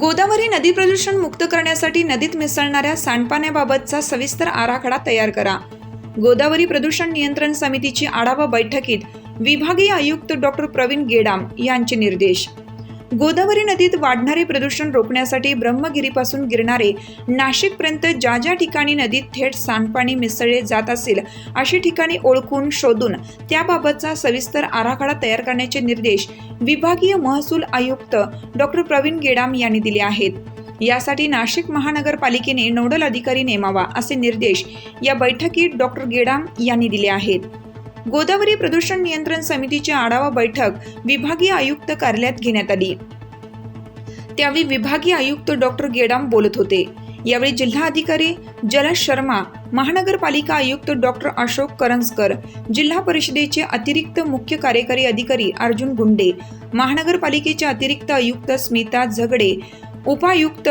गोदावरी नदी प्रदूषण मुक्त करण्यासाठी नदीत मिसळणाऱ्या सांडपाण्याबाबतचा सविस्तर आराखडा तयार करा. गोदावरी प्रदूषण नियंत्रण समितीची आढावा बैठकीत विभागीय आयुक्त डॉक्टर प्रवीण गेडाम यांचे निर्देश. गोदावरी नदीत वाढणारे प्रदूषण रोखण्यासाठी ब्रह्मगिरीपासून गिरणारे नाशिकपर्यंत ज्या ज्या ठिकाणी नदीत थेट सांडपाणी मिसळले जात असेल अशी ठिकाणी ओळखून शोधून त्याबाबतचा सविस्तर आराखडा तयार करण्याचे निर्देश विभागीय महसूल आयुक्त डॉक्टर प्रवीण गेडाम यांनी दिले आहेत. यासाठी नाशिक महानगरपालिकेने नोडल अधिकारी नेमावा असे निर्देश या बैठकीत डॉक्टर गेडाम यांनी दिले आहेत. गोदावरी प्रदूषण नियंत्रण समितीची आढावा बैठक विभागीय आयुक्त कार्यालयात घेण्यात आली. त्यावेळी विभागीय आयुक्त डॉक्टर गेडाम बोलत होते. यावेळी जिल्हाधिकारी जलज शर्मा महानगरपालिका आयुक्त डॉक्टर अशोक करंजकर जिल्हा परिषदेचे अतिरिक्त मुख्य कार्यकारी अधिकारी अर्जुन गुंडे महानगरपालिकेचे अतिरिक्त आयुक्त स्मिता झगडे उपायुक्त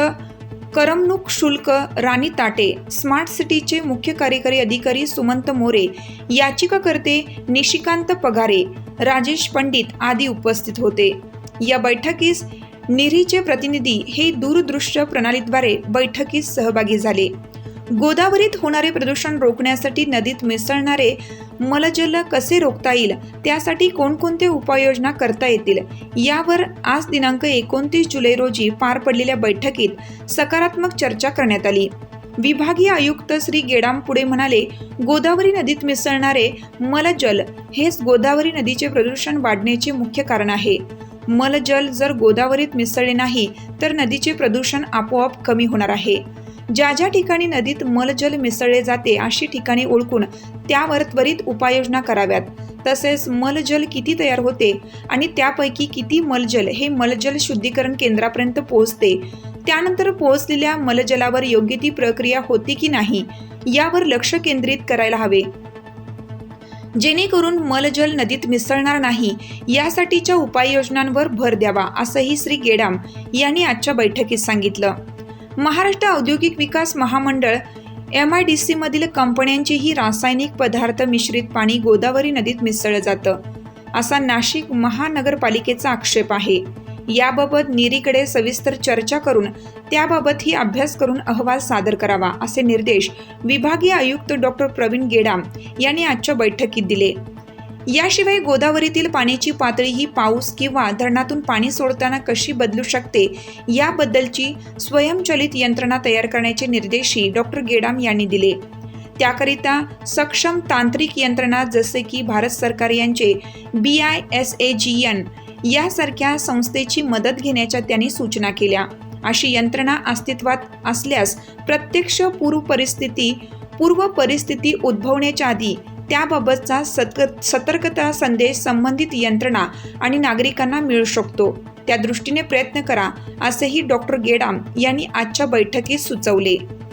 करमणूक शुल्क राणी ताटे स्मार्ट सिटीचे मुख्य कार्यकारी अधिकारी सुमंत मोरे याचिकाकर्ते निशिकांत पगारे राजेश पंडित आदी उपस्थित होते. या बैठकीस निरीचे प्रतिनिधी हे दूरदृश्य प्रणालीद्वारे बैठकीस सहभागी झाले. गोदावरीत होणारे प्रदूषण रोखण्यासाठी नदीत मिसळणारे मलजल कसे रोखता येईल? त्यासाठी कोणकोणत्या उपाययोजना करता येतील? यावर आज दिनांक एकोणतीस जुलै रोजी पार पडलेल्या बैठकीत सकारात्मक चर्चा करण्यात आली. विभागीय आयुक्त श्री गेडाम पुढे म्हणाले गोदावरी नदीत मिसळणारे मलजल हेच गोदावरी नदीचे प्रदूषण वाढण्याचे मुख्य कारण आहे. मलजल जर गोदावरीत मिसळले नाही तर नदीचे प्रदूषण आपोआप कमी होणार आहे. ज्या ज्या ठिकाणी नदीत मलजल मिसळले जाते अशी ठिकाणी ओळखून त्यावर त्वरित उपाययोजना कराव्यात. तसेच मलजल किती तयार होते आणि त्यापैकी किती मलजल हे मलजल शुद्धीकरण केंद्रापर्यंत पोहोचते. त्यानंतर पोहोचलेल्या मलजलावर योग्य ती प्रक्रिया होती की नाही यावर लक्ष केंद्रित करायला हवे. जेणेकरून मलजल नदीत मिसळणार नाही यासाठीच्या उपाययोजनांवर भर द्यावा असंही श्री गेडाम यांनी आजच्या बैठकीत सांगितलं. महाराष्ट्र औद्योगिक विकास महामंडळ एम आय डी सीमधील कंपन्यांचेही रासायनिक पदार्थ मिश्रित पाणी गोदावरी नदीत मिसळलं जातं. असा नाशिक महानगरपालिकेचा आक्षेप आहे. याबाबत निरीकडे सविस्तर चर्चा करून त्याबाबतही अभ्यास करून अहवाल सादर करावा असे निर्देश विभागीय आयुक्त डॉक्टर प्रवीण गेडाम यांनी आजच्या बैठकीत दिले. याशिवाय गोदावरीतील पाण्याची पातळी ही पाऊस किंवा धरणातून पाणी सोडताना कशी बदलू शकते याबद्दलची स्वयंचलित यंत्रणा तयार करण्याचे निर्देशही डॉक्टर गेडाम यांनी दिले. त्याकरिता सक्षम तांत्रिक यंत्रणा जसे की भारत सरकार यांचे B I S A G N यासारख्या संस्थेची मदत घेण्याच्या त्यांनी सूचना केल्या. अशी यंत्रणा अस्तित्वात असल्यास प्रत्यक्ष पूर्व परिस्थिती पूर्व परिस्थिती उद्भवण्याच्या आधी त्याबाबतचा सतक सतर्कता संदेश संबंधित यंत्रणा आणि नागरिकांना मिळू शकतो. त्या दृष्टीने प्रयत्न करा असेही डॉक्टर गेडाम यांनी आजच्या बैठकीत सुचवले.